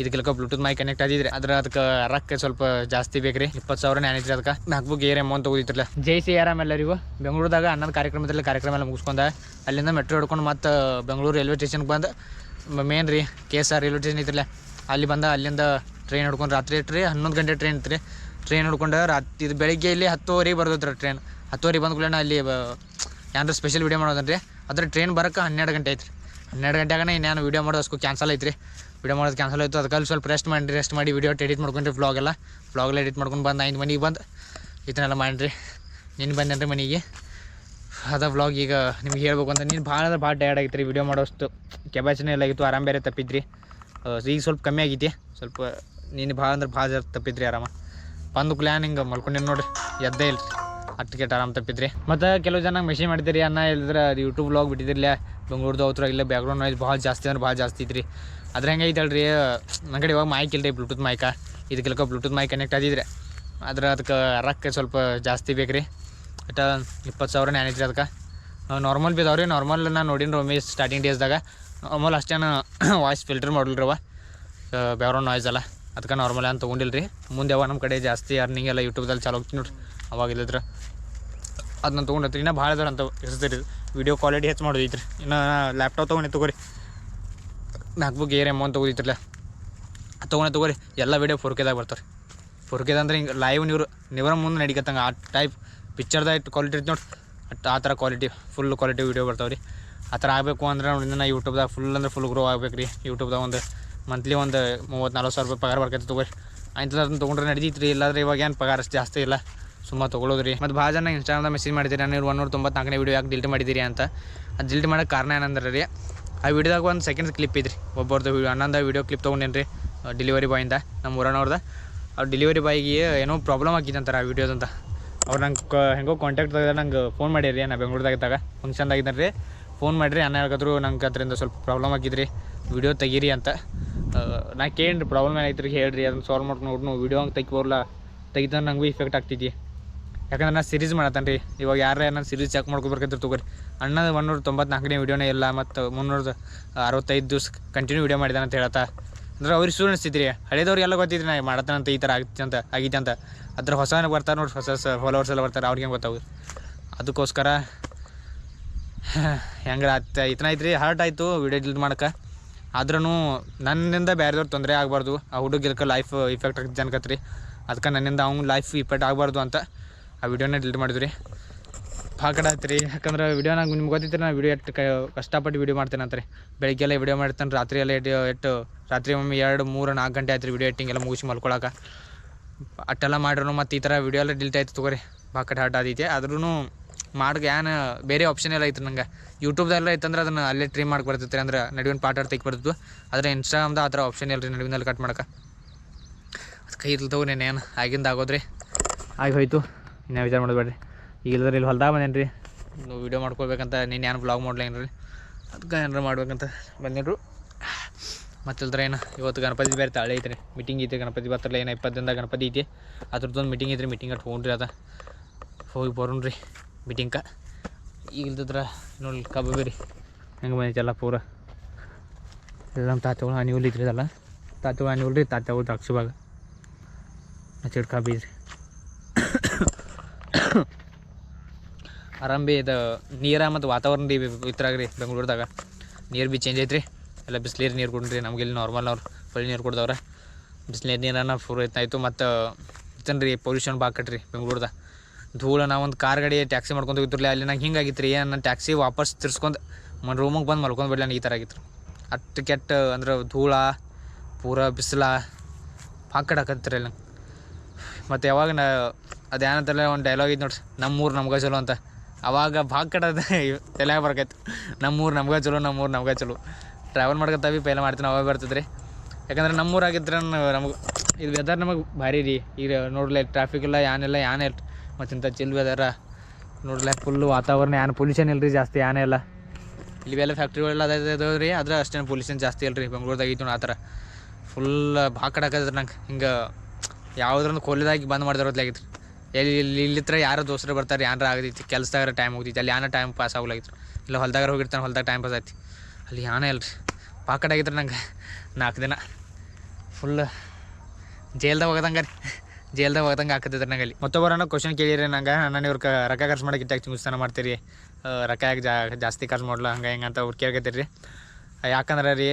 ಇದಕ್ಕೆಲ್ಲ ಬ್ಲೂಟೂತ್ ಮೈ ಕನೆಕ್ಟ್ ಆಗಿದ್ರೆ ಅದ್ರ ಅದಕ್ಕೆ ರೊಕ್ಕ ಸ್ವಲ್ಪ ಜಾಸ್ತಿ ಬೇಕ್ರಿ. ಇಪ್ಪತ್ತು ಸಾವಿರ ಏನಿದ್ರಿ ಅದಕ್ಕೆ. ನಾಲ್ಕು ಗೇರ್ ಅಮೌಂಟ್ ತಗೋದಿತ್ರಲ್ಲ ಜೈ ಸಿ ಆರಾಮ್ ಎಲ್ಲರಿಗೂ. ಬೆಂಗಳೂರದಾಗ ಅನ್ನದ ಕಾರ್ಯಕ್ರಮದಲ್ಲಿ ಕಾರ್ಯಕ್ರಮ ಎಲ್ಲ ಮುಗಿಸ್ಕೊಂಡ ಅಲ್ಲಿಂದ ಮೆಟ್ರೋ ಹಿಡ್ಕೊಂಡು ಮತ್ತೆ ಬೆಂಗಳೂರು ರೈಲ್ವೆ ಸ್ಟೇಷನ್ಗೆ ಬಂದು. ಮೇನ್ ರೀ K S R railway station ಐತ್ರಲ್ಲ. ಅಲ್ಲಿ ಬಂದ, ಅಲ್ಲಿಂದ ಟ್ರೈನ್ ಹಿಡ್ಕೊಂಡು ರಾತ್ರಿ ಇಟ್ರಿ ಹನ್ನೊಂದು ಗಂಟೆ ಟ್ರೈನ್ ಇತ್ತು ರೀ ಟ್ರೈನ್ ಹಿಡ್ಕೊಂಡು ರಾತ್ರಿ ಇದು ಬೆಳಿಗ್ಗೆ ಇಲ್ಲಿ ಹತ್ತುವರೆಗೆ ಬರ್ತೈತೆ ಟ್ರೈನ್ ಹತ್ತುವರೆಗೆ ಬಂದ ಅಲ್ಲಿ ಏನಾರ ಸ್ಪೆಷಲ್ ವೀಡಿಯೋ ಮಾಡೋದನ್ರಿ. ಅದ್ರ ಟ್ರೈನ್ ಬರೋಕೆ ಹನ್ನೆರಡು ಗಂಟೆ ಐತ್ರಿ. ಹನ್ನೆರಡು ಗಂಟೆಗೆ ಇನ್ನೇನು ವೀಡಿಯೋ ಮಾಡೋದು ಅಷ್ಟು ಕ್ಯಾನ್ಸಲ್ ಐತ್ರಿ. ವೀಡಿಯೋ ಮಾಡೋದು ಕ್ಯಾನ್ಸಲ್ ಆಯಿತು. ಅದಕ್ಕೆ ಸ್ವಲ್ಪ ರೆಸ್ಟ್ ಮಾಡಿ ರೆಸ್ಟ್ ಮಾಡಿ ವೀಡಿಯೋ ಎಡಿಟ್ ಮಾಡ್ಕೊಂಡ್ರಿ ಬ್ಲಾಗ್ ಎಲ್ಲ. ವ್ಲಾಗ್ ಎಲ್ಲ ಎಡಿಟ್ ಮಾಡ್ಕೊಂಡು ಬಂದು ಐದು ಮನೆಗೆ ಬಂದು ಇದನ್ನೆಲ್ಲ ಮಾಡಿರಿ. ನೀನು ಬಂದೇನ್ರಿ ಮನೆಗೆ? ಅದ ಬ್ಲಾಗ್ ಈಗ ನಿಮ್ಗೆ ಹೇಳ್ಬೇಕು ಅಂತ. ನೀನು ಭಾಳ ಅಂದ್ರೆ ಭಾಳ ಟಯರ್ಡ್ ಆಗಿತ್ತು ರೀ ವೀಡಿಯೋ ಮಾಡೋಷ್ಟು ಕೆಪಾಸಿಟಿ ಎಲ್ಲ ಆಗಿತ್ತು, ಆರಾಮ್ ಬೇರೆ ತಪ್ಪಿದ್ರಿ. ಈಗ ಸ್ವಲ್ಪ ಕಮ್ಮಿ ಆಗೈತಿ. ಸ್ವಲ್ಪ ನೀನು ಭಾಳ ಅಂದ್ರೆ ಭಾಳ ಜರ ತಪ್ಪಿದ್ರಿ ಆರಾಮ. ಬಂದು ಪ್ಲ್ಯಾನ್ ಹಿಂಗೆ ಮಲ್ಕೊಂಡಿನಿ ನೋಡ್ರಿ. ಎದ್ದೇ ಇಲ್ಲ ಕೆಟ್ಟ ಆರಾಮ್ ತಪ್ಪಿದ್ರಿ? ಮತ್ತು ಕೆಲವು ಜನ ಮೆಸೇಜ್ ಮಾಡಿದ್ರಿ ಅನ್ನ ಹೇಳಿದ್ರೆ ಅದು ಯೂಟ್ಯೂಬ್ ವ್ಲಾಗ್ ಬಿಟ್ಟಿದ್ದಿರಲ್ಲ ಬೆಂಗಳೂರ್ದು ಅವ್ರ ಇಲ್ಲ ಬ್ಯಾಕ್ಗ್ರೌಂಡ್ ನಾಯ್ಸ್ ಭಾಳ ಜಾಸ್ತಿ ಅಂದ್ರೆ ಭಾಳ ಜಾಸ್ತಿ ಐತ್ರಿ. ಅದ್ರ ಹೆಂಗೆ ಐತಲ್ರಿ ನನ್ನ ಕಡೆ ಇವಾಗ ಮೈಕ್ ಇಲ್ರಿ ಬ್ಲೂಟೂತ್ ಮೈಕ ಇದಕ್ಕೆಲ್ಲ ಬ್ಲೂಟೂತ್ ಮೈಕ್ ಕನೆಕ್ಟ್ ಆಗಿದ್ರೆ ಆದ್ರೆ ಅದಕ್ಕೆ ರೊಕ್ಕ ಸ್ವಲ್ಪ ಜಾಸ್ತಿ ಬೇಕ್ರಿ. ಒಟ್ಟ ಇಪ್ಪತ್ತು ಸಾವಿರ ಐತ್ರಿ ಅದಕ್ಕೆ. ನಾರ್ಮಲ್ ಬಿದ್ದಾವ್ರಿ ನಾರ್ಮಲ್ ನಾನು ನೋಡಿನಿ ರೋಮಿ ಸ್ಟಾರ್ಟಿಂಗ್ ಡೇಸ್ದಾಗ ನಾರ್ಮಲ್ ಅಷ್ಟೇನು ವಾಯ್ಸ್ ಫಿಲ್ಟರ್ ಮಾಡಲ್ರವ ಬ್ಯಾಕ್ಗ್ರೌಂಡ್ ನಾಯ್ಸ್ ಅಲ್ಲ ಅದಕ್ಕೆ ನಾರ್ಮಲ್ ಅಂತ ತೊಗೊಂಡಿಲ್ಲ ರೀ ಮುಂದೆ ಯಾವಾಗ ನಮ್ಮ ಕಡೆ ಜಾಸ್ತಿ ಅರ್ನಿಂಗ್ ಎಲ್ಲ ಯೂಟ್ಯೂಬ್ದಲ್ಲಿ ಚಾಲು ಹೋಗ್ತೀನಿ ನೋಡ್ರಿ. ಅವಾಗ ಇಲ್ಲದ್ರ ಅದನ್ನ ತೊಗೊಂಡತ್ರಿ. ಇನ್ನೂ ಭಾಳ ಅದಾರ ಅಂತ ಎಸ್ತೀರಿ ವಿಡಿಯೋ ಕ್ವಾಲಿಟಿ ಹೆಚ್ಚು ಮಾಡೋದೈತ್ರಿ. ಇನ್ನು ಲ್ಯಾಪ್ಟಾಪ್ ತೊಗೊಂಡೆ ತಗೋರಿ. ನಾಲ್ಕು ಏರ್ ಅಮೌಂಟ್ ತೊಗೋದಿತ್ರಲ್ಲ ಅದು ತೊಗೊಂಡೆ ತಗೋರಿ. ಎಲ್ಲ ವೀಡಿಯೋ ಫೋರ್ ಕೆದಾಗ ಬರ್ತಾರೆ ಫೋರ್ ಕೆದ ಅಂದ್ರೆ ಹಿಂಗೆ ಲೈವ್ ನೀವು ನಿವರ ಮುಂದೆ ನಡಿಕತ್ತಂಗೆ. ಆ ಟೈಪ್ ಪಿಕ್ಚರ್ದಾಗ ಇಟ್ಟು ಕ್ವಾಲಿಟಿ ಇತ್ತು ನೋಡಿ ಅಟ್ ಆ ಥರ ಕ್ವಾಲಿಟಿ ಫುಲ್ ಕ್ವಾಲಿಟಿ ವೀಡಿಯೋ ಬರ್ತಾವೆ ರೀ ಆ ಥರ ಆಗಬೇಕು ಅಂದ್ರೆ ನೋಡಿ ನಾ ಯೂಟ್ಯೂಬ್ದಾಗ ಫುಲ್ ಅಂದ್ರೆ ಫುಲ್ ಗ್ರೋ ಆಗ್ಬೇಕು ರೀ ಯೂಟ್ಯೂಬ್ದಾಗ ಒಂದು ಮಂತ್ಲಿ ಒಂದು ಮೂವತ್ತು ನಲ್ವತ್ತು ಸಾವಿರ ರೂಪಾಯಿ ಪಗಾರ ಬರ್ಕೈತೆ ತಗೋರಿ. ಅಂಥದ್ದು ತೊಗೊಂಡ್ರೆ ನಡೀತಿತ್ತು ರೀ ಇಲ್ಲಾಂದ್ರೆ ಇವಾಗ ಏನು ಪಗಾರ ಜಾಸ್ತಿ ಇಲ್ಲ. ಸುಮ್ಮ ತೊಗೊಳೋದು ರೀ ಮತ್ತು ಭಾಳ ಜನ ಇನ್ಸ್ಟಾಗ್ರಾಮ್ದಾಗ ಮೆಸೇಜ್ ಮಾಡಿದ್ದೀರಿ ನಾನು ಒನ್ನೂರ ತೊಂಬತ್ನಾಲ್ಕನೇ ವೀಡಿಯೋ ಯಾಕೆ ಡಿಲ್ಟ್ ಮಾಡಿದ್ದೀರಿ ಅಂತ. ಅದು ಡಿಲ್ಟ್ ಮಾಡೋಕ್ಕೆ ಕಾರಣ ಏನಂದ್ರೆ ರೀ, ಆ ವಿಡಿಯೋದಾಗ ಒಂದು ಸೆಕೆಂಡ್ಸ್ ಕ್ಲಿಪ್ ಇದ್ರಿ. ಒಬ್ಬರದ್ದು ಹನ್ನೊಂದು ವೀಡಿಯೋ ಕ್ಲಿಪ್ ತೊಗೊಂಡೇನ್ರಿ ಡೆಲಿವರಿ ಬಾಯಿಂದ ನಮ್ಮ ಊರನವ್ರದ. ಅವ್ರು ಡೆಲಿವರಿ ಬಾಯ್ಗೆ ಏನೋ ಪ್ರಾಬ್ಲಮ್ ಆಗಿದ್ದಂತಾರೆ ಆ ವೀಡಿಯೋದಂತ ಅವ್ರು ನಂಗೆ ಹೆಂಗೋ ತೆಗೆದ ನಂಗೆ ಫೋನ್ ಮಾಡಿರಿ, ನಾ ಬೆಂಗಳೂರ್ದಾಗಿದ್ದಾಗ ಇದ್ದಾಗ. ಫಂಕ್ಷನ್ದಾಗ ರೀ ಫೋನ್ ಮಾಡಿರಿ ಅನ್ನ ಹೇಳ್ಕತ್ರು ನಂಗೆ ಅದರಿಂದ ಸ್ವಲ್ಪ ಪ್ರಾಬ್ಲಮ್ ಆಗಿದ್ರಿ ವಿಡಿಯೋ ತೆಗೀರಿ ಅಂತ. ನಾ ಕೇಳಿ ಪ್ರಾಬ್ಲಮ್ ಏನಾಯ್ತು ರೀ ಹೇಳ್ರಿ, ಅದನ್ನ ಸಾಲ್ವ್ ಮಾಡ್ಕೊಂಡು ನೋಡ್ನು ವಿಡಿಯೋ ಹಂಗೆ ತೆಗಿಬೋರ್ಲ ತೆಗಿತ ನಂಗೂ ಇಫೆಕ್ಟ್ ಆಗ್ತಿದ್ದಿ ಯಾಕಂದ್ರೆ ನಾನು ಸೀರೀಸ್ ಮಾಡತ್ತಾನೆ ರೀ ಇವಾಗ ಯಾರೇ ನಾನು ಸೀರೀಸ್ ಚೆಕ್ ಮಾಡ್ಕೊಬೇಕಂತ ತಗೋರಿ. ಅಣ್ಣದ ಒಂದೂರ ತೊಂಬತ್ನಾಲ್ಕನೇ ವೀಡಿಯೋನೇ ಇಲ್ಲ ಮತ್ತು ಮುನ್ನೂರ ಅರವತ್ತೈದು ದಿವ್ಸ ಕಂಟಿನ್ಯೂ ವೀಡಿಯೋ ಮಾಡಿದಾನೆ ಅಂತ ಹೇಳ್ತಾ ಅಂದ್ರೆ ಅವ್ರಿಗೆ ಸುಳ್ಳು ಅನಿಸ್ತಿದ್ರಿ ಹಳೇದವ್ರು ಎಲ್ಲ ಗೊತ್ತಿದ್ರಿ ನಾ ಮಾಡತ್ತಾನಂತ ಈ ಥರ ಆಗ್ತಿ ಅಂತ, ಆಗೈತೆ ಅಂತ. ಅದ್ರ ಹೊಸ ಬರ್ತಾರೆ ನೋಡಿ ಹೊಸ ಹೊಸ ಫಾಲೋವರ್ಸ್ ಎಲ್ಲ ಬರ್ತಾರೆ, ಅವ್ರಿಗೆ ಗೊತ್ತಾಗೋದು? ಅದಕ್ಕೋಸ್ಕರ ಹೆಂಗೆ ಆತ ಇತನ ಐತ್ರಿ ಹರ್ಟ್ ಆಯಿತು ವೀಡಿಯೋ ಡಿಲೀಟ್ ಮಾಡಕ್ಕೆ ಆದ್ರೂ ನನ್ನಿಂದ ಬೇರೆದವ್ರು ತೊಂದರೆ ಆಗಬಾರ್ದು. ಆ ಹುಡುಗಿರ್ಕ ಲೈಫ್ ಇಫೆಕ್ಟ್ ಆಗ್ತದೆ ಅನ್ಕತ್ರಿ ಅದಕ್ಕೆ ನನ್ನಿಂದ ಅವ್ನ ಲೈಫ್ ಇಫೆಕ್ಟ್ ಆಗಬಾರ್ದು ಅಂತ ಆ ವಿಡಿಯೋನೇ ಡಿಲೀಟ್ ಮಾಡಿದ್ವಿ ರೀ ಭಾಳ ಕಡೆ ಆಯ್ತು ರೀ ಯಾಕಂದ್ರೆ ವಿಡಿಯೋ ನಂಗೆ ನಿಮ್ಗೆ ಗೊತ್ತಿತ್ತು ನಾನು ವಿಡಿಯೋ ಎಷ್ಟು ಕಷ್ಟಪಟ್ಟು ವಿಡಿಯೋ ಮಾಡ್ತೇನೆ ಅಂತ ರೀ. ಬೆಳಗ್ಗೆ ಎಲ್ಲ ವಿಡಿಯೋ ಮಾಡ್ತಾನೆ ರಾತ್ರಿ ಎಲ್ಲ ಎಟ್ಟು ರಾತ್ರಿ ಒಮ್ಮೆ ಎರಡು, ಮೂರು, ನಾಲ್ಕು ಗಂಟೆ ಆಯ್ತು ರೀ ವಿಡಿಯೋ ಎಟ್ಟಿಂಗ್ ಎಲ್ಲ ಮುಗಿಸಿ ಮಲ್ಕೊಳಕ್ಕೆ ಅಟ್ಟೆಲ್ಲ ಮಾಡ್ರು ಮತ್ತು ಈ ಥರ ವಿಡಿಯೋ ಎಲ್ಲ ಡಿಲೀಟ್ ಆಯ್ತು ತಗೋರಿ. ಭಾಳ ಕಡೆ ಹಾಟ್ ಆದೈತೆ ಆದ್ರೂ ಮಾಡ್ಗೆ ಏನು ಬೇರೆ ಆಪ್ಷನ್ ಎಲ್ಲ ಐತೆ ನಂಗೆ. ಯೂಟ್ಯೂಬ್ದೆಲ್ಲ ಐತಂದ್ರೆ ಅದನ್ನು ಅಲ್ಲೇ ಟ್ರೀಮ್ ಮಾಡ್ಕೊಡ್ತೈತೆ ಬರ್ತೈತೆ ರೀ. ಅಂದ್ರೆ ನಡುವಿನ ಪಾಠ ತೆಗೆ ಬರ್ತಿತ್ತು ಆದರೆ ಇನ್ಸ್ಟಾಗ್ರಾಮ್ದ ಆ ಥರ ಆಪ್ಷನ್ ಇಲ್ಲ ರೀ ನಡುವಿನಲ್ಲಿ ಕಟ್ ಮಾಡೋಕೆ. ಅದು ಕೈ ಇಲ್ತವು ಏನು ಆಗಿಂದ ಆಗೋದ್ರಿ. ಆಗಿ ಹೋಯ್ತು. ಇನ್ನೂ ವಿಚಾರ ಮಾಡಬೇಡ್ರಿ ಈಗ ಇಲ್ಲದ್ರೆ ಇಲ್ಲಿ ಹೊಲ್ದಾಗ ಬಂದೇನು ರೀ ವೀಡಿಯೋ ಮಾಡ್ಕೊಳ್ಬೇಕಂತ, ನೀನು ಏನು ಬ್ಲಾಗ್ ಮಾಡ್ಲೇನು ರೀ ಅದಕ್ಕೆ ಏನಾರು ಮಾಡ್ಬೇಕಂತ ಬಂದಿರು ಮತ್ತಿಲ್ದ್ರೆ ಏನು, ಇವತ್ತು ಗಣಪತಿ ಬೇರೆ ತಾಳೆ ಐತ್ರಿ. ಮೀಟಿಂಗ್ ಐತೆ ಗಣಪತಿ ಬರ್ತಾರಲ್ಲ, ಏನೋ ಇಪ್ಪತ್ತು ದಿನದಾಗ ಗಣಪತಿ ಐತಿ. ಅದ್ರದ್ದೊಂದು ಮೀಟಿಂಗ್ ಐತ್ರಿ ಮೀಟಿಂಗ್ ಅಟ್ ಹೋಗ್ರಿ ಅದ. ಹೋಗಿ ಬರೋಣ ರೀ ಮೀಟಿಂಗ್ಕ ಈಗ ಇಲ್ದಿದ್ರೆ ನೋಡಿ ಕಬ್ಬು ಬೇರಿ. ಹೆಂಗೆ ಬಂದೈತೆಲ್ಲ ಪೂರ. ಎಲ್ಲ ನಮ್ಮ ತಾತಗಳು ಹನಿ ಹುಲ್ ಇದ್ರಿ ಅದಲ್ಲ ತಾತಗಳು ಹನಿ ರೀ ತಾತಗಳು ದ್ರಾಕ್ಷಿ ಭಾಗ ಹಚ್ಚಿಡ್ ಕಬ್ಬು ಐತ್ರಿ. ಆರಾಮ್ ಬಿ ಇದು ನೀರ ಮತ್ತು ವಾತಾವರಣ ಇದ್ರಾಗ ರೀ ಬೆಂಗಳೂರದಾಗ. ನೀರು ಬಿ ಚೇಂಜ್ ಐತ್ರಿ. ಎಲ್ಲ ಬಿಸಿಲೀರು ನೀರು ಕೊಡ್ರಿ, ನಮ್ಗೆ ಇಲ್ಲಿ ನಾರ್ಮಲ್ ಅವ್ರು ಹೊಳ್ಳಿ ನೀರು ಕೊಡ್ದವ್ರೆ. ಬಿಸಿಲೀರು ನೀರನ್ನ ಫುಲ್ ಆಯ್ತು ಮತ್ತು ಇತ್ತನ್ರಿ ಪೊಲ್ಯೂಷನ್ ಭಾಳ ಕಟ್ರಿ ಬೆಂಗಳೂರ್ದಾಗ ಧೂಳ ನಾವು ಒಂದು ಕಾರ್ ಗಾಡಿ ಟ್ಯಾಕ್ಸಿ ಮಾಡ್ಕೊಂಡು ಹೋಗಿದ್ರಿ ಅಲ್ಲಿ ನಂಗೆ ಹಿಂಗಾಗಿತ್ತು ರೀ ನನ್ನ ಟ್ಯಾಕ್ಸಿ ವಾಪಸ್ ತಿರ್ಸ್ಕೊಂಡು ಮನ್ ರೂಮಿಗೆ ಬಂದು ಮಲ್ಕೊಂಡು ಬಿಡ್ಲ ಈ ಥರ ಆಗಿತ್ತು ಅಷ್ಟು ಕೆಟ್ಟ ಅಂದ್ರೆ ಧೂಳ, ಪೂರ ಬಿಸಿಲ ಭಾಳ ಕಡಾಕತ್ರಿ ನಂಗೆ. ಮತ್ತು ಯಾವಾಗ ನಾ ಅದು ಏನಂತಲ್ಲ ಒಂದು ಡೈಲಾಗ್ ಐತೆ ನೋಡ್ರಿ ನಮ್ಮೂರು ನಮ್ಗೆ ಚಲೋ ಅಂತ. ಅವಾಗ ಭಾಗ ಕಡದ ತಲೆಯಾಗ ಬರ್ಕೈತೆ. ನಮ್ಮೂರು ನಮ್ಗೆ ಚಲೋ, ನಮ್ಮೂರು ನಮ್ಗೆ ಚಲೋ. ಟ್ರಾವೆಲ್ ಮಾಡ್ಕೊತಾವಿ ಪೈಲ ಮಾಡ್ತೀನಿ ಅವಾಗ ಬರ್ತದೆ ರೀ ಯಾಕಂದ್ರೆ ನಮ್ಮೂರಾಗಿದ್ರೆ ನಮಗೆ, ಇದು ವೆದರ್ ನಮಗೆ ಭಾರಿ ರೀ. ಈಗ ನೋಡ್ಲೆ ಟ್ರಾಫಿಕ್ ಇಲ್ಲ ಏನಿಲ್ಲ ಏನೇ ಇಲ್ಲ. ಮತ್ತು ಇಂಥ ಚಿಲ್ ವೆದರ ನೋಡ್ಲೆ ಫುಲ್ಲು ವಾತಾವರಣ ಏನು ಪೊಲ್ಯೂಷನ್ ಇಲ್ಲ ಜಾಸ್ತಿ ಏನೇ ಇಲ್ಲ. ಇವೆಲ್ಲ ಫ್ಯಾಕ್ಟ್ರಿಗಳೆಲ್ಲ ಅದ ಅದಾವ ರೀ ಆದ್ರೆ ಅಷ್ಟೇನು ಪೊಲ್ಯೂಷನ್ ಜಾಸ್ತಿ ಇಲ್ರಿ. ರೀ ಇದ್ದು ಆ ಫುಲ್ ಭಾಳ ಕಡಾಕದ್ರಿ ನಂಗೆ. ಹಿಂಗೆ, ಯಾವುದ್ರೊಂದು ಕೊಲ್ಲಿದಾಗಿ ಬಂದ್ ಮಾಡಿದ್ರೊತ್ಲಾಗಿತ್ತು ಎಲ್ಲಿ ಇಲ್ಲಿ ಇಲ್ಲಿತ್ರ ಯಾರೋ ದೋಸ್ತರು ಬರ್ತಾರೆ ಏನಾರ ಆಗದೈತಿ ಕೆಲ್ಸದಾಗ ಟೈಮ್ ಹೋಗ್ತೈತಿ, ಅಲ್ಲಿ ಯಾನ ಟೈಮ್ ಪಾಸ್ ಆಗ್ಲಾಗಿತ್ತು. ಇಲ್ಲ ಹೊಲ್ದಾಗ ಹೋಗಿರ್ತಾನೆ, ಹೊಲ್ದಾಗ ಟೈಮ್ ಪಾಸ್ ಆಯ್ತು. ಅಲ್ಲಿ ಯಾನೇ ಇಲ್ಲ ರೀ ಪಾಕಟ್ ಆಗಿತ್ತು ನಂಗೆ ನಾಲ್ಕು ದಿನ. ಫುಲ್ ಜೈಲ್ದಾಗ ಹೋಗದಂಗೆ ರೀ ಜೈಲ್ದಾಗ ಹೋಗದಂಗೆ ಹಾಕತ್ತಿದ್ರೆ ನಂಗೆ ಅಲ್ಲಿ. ಮತ್ತೊಬ್ಬರನ ಕ್ವಶನ್ ಕೇಳಿರಿ ನಂಗೆ. ನಾನು ಇವ್ರ ರೊಕ್ಕ ಖರ್ಚು ಮಾಡೋಕೆ ಇಟ್ಟಾಗ ಚಿಂಗುಸ್ತಾನ ಮಾಡ್ತೀರಿ. ರೊಕ್ಕ ಯಾಕೆ ಜಾಸ್ತಿ ಖರ್ಚು ಮಾಡಲ್ಲ ಹಂಗೆ ಹಿಂಗೆ ಅಂತ ಅವ್ರು ಕೇಳ್ಕತ್ತೀರಿ ರೀ ಯಾಕಂದ್ರೆ ರೀ,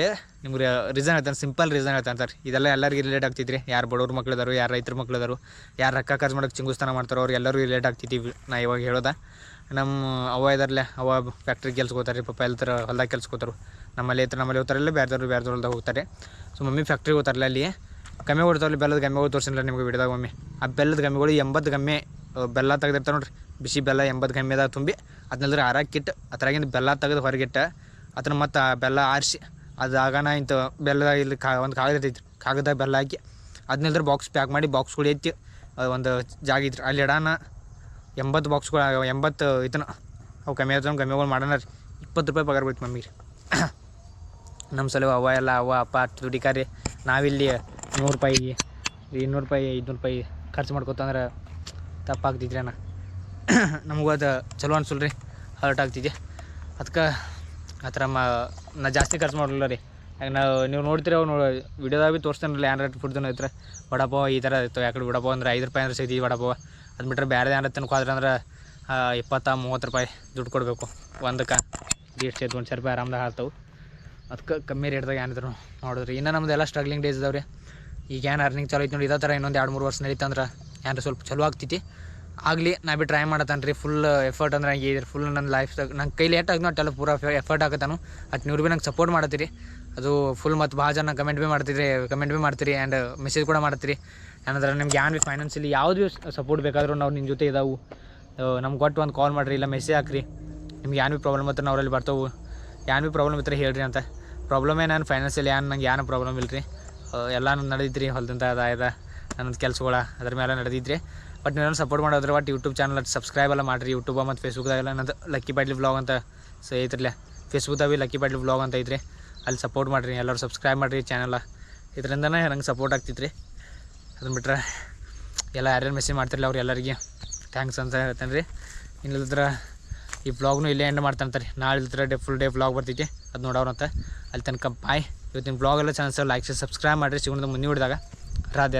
ನಿಮ್ಗೆ ರೀಸನ್ ಹೇಳ್ತಾನೆ ಸಿಂಪಲ್ ರೀಸನ್ ಹೇಳ್ತಾನೆ ಸರ್. ಇದೆಲ್ಲ ಎಲ್ಲರಿಗೂ ರಿಲೇಟ್ ಆಗ್ತೈತ್ರಿ. ಯಾರು ಬಡವ್ರ ಮಕ್ಳು ಇದಾರು ಯಾರು ರೈತರ ಮಕ್ಳು ಇದಾರು ಯಾರು ರೊಕ್ಕ ಖರ್ಚು ಮಾಡೋಕೆ ಚಿಂಗುಸ್ತಾನ ಮಾಡ್ತಾರೋ ಅವ್ರು ಎಲ್ಲರೂ ರಿಲೇಟ್ ಆಗ್ತೈತಿ ನಾ ಇವಾಗ ಹೇಳೋದ. ನಮ್ಮ ಅವ್ವ ಇದಾರಲ್ಲ ಅವ ಫ್ಯಾಕ್ಟ್ರಿ ಕೆಲ್ಸಕ್ಕೆ ರೀ ಪಾಪ ಥರ ಹೊಲ್ದಾಗ ಕೆಲ್ಸಕ್ಕೆ ನಮ್ಮಲ್ಲಿ ಐತ್ರ ನಮ್ಮಲ್ಲಿ ಹೋಗ್ತಾರಲ್ಲ ಬೇರೆದವ್ರು ಬೇರೆದವ್ರ ಹೊಲ್ದಾಗ ಹೋಗ್ತಾರೆ. ಸೊ ಮಮ್ಮಿ ಫ್ಯಾಕ್ಟ್ರಿಗೆ ಹೋಗ್ತಾರಲ್ಲ ಅಲ್ಲಿ ಕಮ್ಮಿ ಹೊಡ್ತಾರಲ್ಲಿ ಬೆಲ್ಲದ ಗಮ್ಮಿಗಳು ತೋರಿಸಿಲ್ಲ ನಿಮಗೆ ಬಿಡಿದಾಗ ಒಮ್ಮೆ ಆ ಬೆಲ್ಲದ ಗಮ್ಮೆಗಳು ಎಂಬತ್ತು ಗಮ್ಮೆ ಬೆಲ್ಲ ತೆಗೆದಿರ್ತಾರೆ ನೋಡ್ರಿ. ಬಿಸಿ ಬೆಲ್ಲ ಎಂಬತ್ತು ಗಮ್ಮೆದಾಗ ತುಂಬಿ ಅದನ್ನೆಲ್ಲರೂ ಆರಾಕಿಟ್ಟು ಅದ್ರಾಗಿಂದ ಬೆಲ್ಲ ತೆಗೆದು ಹೊರಗಿಟ್ಟು ಅದನ್ನ ಮತ್ತು ಬೆಲ್ಲ ಆರಿಸಿ, ಅದು ಆಗಾನ ಇಂಥ ಬೆಲ್ಲ ಇಲ್ಲಿ ಕಾ, ಒಂದು ಕಾಗದ ಇರ್ತೈತಿ ಕಾಗದ ಬೆಲ್ಲ ಹಾಕಿ ಅದನ್ನೆಲ್ಲರೂ ಬಾಕ್ಸ್ ಪ್ಯಾಕ್ ಮಾಡಿ ಬಾಕ್ಸ್ಗಳು ಎತ್ತಿ ಒಂದು ಜಾಗ ಇತ್ತು ಅಲ್ಲಿ ಇಡಾನ ಎಂಬತ್ತು ಬಾಕ್ಸ್ಗಳು ಎಂಬತ್ತು ಇದನ್ನ ಅವು ಕಮ್ಮಿ ಆಯ್ತು ಕಮ್ಮಿಗಳು ಮಾಡೋಣ ರೀ. ಇಪ್ಪತ್ತು ರೂಪಾಯಿ ಪಗಾರ ಬೀಳ್ತು ಮಮ್ಮಿಗೆ ನಮ್ಮ ಸಲ ಅವ ಎಲ್ಲ ಅವ ಅಪ್ಪ ದುಡಿಕಾರಿ ನಾವಿಲ್ಲಿ ನೂರು ರೂಪಾಯಿ, ಇನ್ನೂರು ರೂಪಾಯಿ, ಐದುನೂರು ರೂಪಾಯಿ ಖರ್ಚು ಮಾಡ್ಕೊತಂದ್ರೆ ತಪ್ಪಾಗ್ತಿದ್ರಿ ಅಣ್ಣ. ನಮಗೂ ಅದು ಚಲೋ ಅನ್ಸಲ್ರಿ. ಹರ್ಟ್ ಆಗ್ತಿದೆ. ಅದಕ್ಕೆ ಆ ಥರ ಮಾ ನಾ ಜಾಸ್ತಿ ಖರ್ಚು ಮಾಡಲ್ಲ ರೀ. ಯಾಕೆ ನಾವು ನೀವು ನೋಡ್ತೀರಿ ಅವ್ನು ವಿಡಿಯೋದಾಗ ಭೀ ತೋರಿಸ್ತಾನಲ್ಲ ಏನಾರ ಫುಡ್ದು ಐತ್ರ ವಡಪಾವ್ ಈ ಥರ ಇತ್ತು ಯಾಕಡೆ ವಡಪಾವ್ ಅಂದ್ರೆ ಐದು ರೂಪಾಯಿ ಅಂದ್ರೆ ಸಿಗ್ತೀವಿ ವಡಪಾವ್. ಅದು ಬಿಟ್ಟರೆ ಬೇರೆ ಏನಾರ ತನಕ ಆದ್ರೆ ಅಂದ್ರೆ ಇಪ್ಪತ್ತ ಮೂವತ್ತು ರೂಪಾಯಿ ದುಡ್ಡು ಕೊಡಬೇಕು. ಒಂದಕ್ಕೆ ಎಷ್ಟು ಸೇತು ಒಂದು ಸಾವಿರ ರೂಪಾಯಿ ಆರಾಮ್ದಾಗ ಹಾರ್ತವೆ ಅದಕ್ಕೆ ಕಮ್ಮಿ ರೇಟ್ದಾಗ ಏನಿದ್ರು ನೋಡಿದ್ರಿ. ಇನ್ನೂ ನಮ್ದು ಎಲ್ಲ ಸ್ಟ್ರಗ್ಲಿಂಗ್ ಡೇಸ್ ಇದಾವೆ ರೀ. ಈಗ ಏನು ಅರ್ನಿಂಗ್ ಚಲೋ ಐತೆ ನೋಡಿ, ಇದೇ ಥರ ಇನ್ನೊಂದು ಎರಡು ಮೂರು ವರ್ಷ ನಡೀತಂದ್ರೆ ಏನಾರ ಸ್ವಲ್ಪ ಚಲೋ ಆಗ್ತೈತಿ. ಆಗಲಿ, ನಾ ಬಿ ಟ್ರೈ ಮಾಡತ್ತಾನ ರೀ ಫುಲ್ ಎಫರ್ಟ್ ಅಂದ್ರೆ ಇದ್ರಿ ಫುಲ್ ನನ್ನ ಲೈಫ್ದಾಗ ನಂಗೆ ಕೈಲಿ ಏಟ್ ಆಗಿ ನೋಟೆಲ್ಲ ಪೂರ ಎಫರ್ಟ್ ಆಗತ್ತಾನು. ಅಟ್ ನೀವು ಭೀ ನಂಗೆ ಸಪೋರ್ಟ್ ಮಾಡತ್ತೀರಿ. ಅದು ಫುಲ್ ಮತ್ತು ಭಾಳ ಜನ ಕಮೆಂಟ್ ಭೀ ಮಾಡ್ತಿದ್ರಿ ಕಮೆಂಟ್ ಭೀ ಮಾಡ್ತೀರಿ ಆ್ಯಂಡ್ ಮೆಸೇಜ್ ಕೂಡ ಮಾಡ್ತೀರಿ. ಏನಂದ್ರೆ ನಿಮ್ಗೆ ಏನು ಭೀ ಫೈನಾನ್ಸಿಲಿ ಯಾವ್ದು ಭೀ ಸಪೋರ್ಟ್ ಬೇಕಾದರೂ ನಾವು ನಿಮ್ಮ ಜೊತೆ ಇದಾವು. ನಮ್ಗೆ ಕೊಟ್ಟು ಒಂದು ಕಾಲ್ ಮಾಡಿರಿ, ಇಲ್ಲ ಮೆಸೇಜ್ ಹಾಕ್ರಿ. ನಿಮ್ಗೆ ಏನು ಭೀ ಪ್ರಾಬ್ಲಮ್ ಇತ್ತು ನಾವಲ್ಲಿ ಬರ್ತಾವೆ. ಏನು ಭೀ ಪ್ರಾಬ್ಲಮ್ ಇತ್ತು ಹೇಳ್ರಿ ಅಂತ. ಪ್ರಾಬ್ಲಮ್ ಏನು ಫೈನಾನ್ಸಿಯಲ್ ಏನು, ನಂಗೆ ಏನು ಪ್ರಾಬ್ಲಮ್ ಇಲ್ಲ ರೀ ಎಲ್ಲ ನಡೆದಿದ್ರಿ ಹೊಲ್ದಿಂದ ಅದಾಯದ ನನ್ನದು ಕೆಲಸಗಳ ಅದ್ರ ಮೇಲೆ ನಡೆದಿದ್ರೆ. ಬಟ್ ನೀವು ಸಪೋರ್ಟ್ ಮಾಡೋದ್ರೆ ಬಟ್ ಯೂಟ್ಯೂಬ್ ಚಾನಲ್ ಸಬ್ಸ್ಕ್ರೈಬ್ ಎಲ್ಲ ಮಾಡಿರಿ. ಯೂಟ್ಯೂಬ ಮತ್ತು ಫೇಸ್ಬುಕ್ದಾಗೆಲ್ಲ ನನ್ನದು ಲಕ್ಕಿ ಪಾಟ್ಲಿ ವ್ಲಾಗ್ ಅಂತ ಸೊ ಇತ್ರಲ್ಲ ಫೇಸ್ಬುಕ್ದಾಗ ಭೀ ಲಕ್ಕಿ ಪಾಟ್ಲಿ ವ್ಲಾಗ್ ಅಂತ ಐತ್ರಿ. ಅಲ್ಲಿ ಸಪೋರ್ಟ್ ಮಾಡಿರಿ. ಎಲ್ಲರೂ ಸಬ್ಸ್ಕ್ರೈಬ್ ಮಾಡಿರಿ ಚಾನಲ ಇದರಿಂದನೇ ನಂಗೆ ಸಪೋರ್ಟ್ ಆಗ್ತಿತ್ತು ಅದನ್ನ ಬಿಟ್ರೆ ಎಲ್ಲ ಯಾರ್ಯಾರು ಮೆಸೇಜ್ ಮಾಡ್ತಿರಲ್ಲ ಅವ್ರು ಎಲ್ಲರಿಗೆ ಥ್ಯಾಂಕ್ಸ್ ಅಂತ ಹೇಳ್ತೇನೆ ರೀ. ಇನ್ನಿಲ್ದ್ರ ಈ ವ್ಲಾಗ್ನು ಇಲ್ಲೇ ಎಂಡ್ ಮಾಡ್ತಾನೆ ರೀ ನಾಳೆ ಇಲ್ದ್ರೆ ಡೇ ಫುಲ್ ಡೇ ವ್ಲಾಗ್ ಬರ್ತೈತಿ. ಅದು ಅಂತ. ಅಲ್ಲಿ ತನಕ ಬಾಯ್. ಇವತ್ತಿನ ಬ್ಲಾಗ್ ಎಲ್ಲ ಚಾನ್ಸ್ ಲೈಕ್ ಸಬ್ಸ್ಕ್ರೈಬ್ ಮಾಡಿರಿ. ಸಿಗೋಣ ಮುಂದೆ ಹಿಡಿದಾಗ. ರಾಧೆ ರಾಧೆ.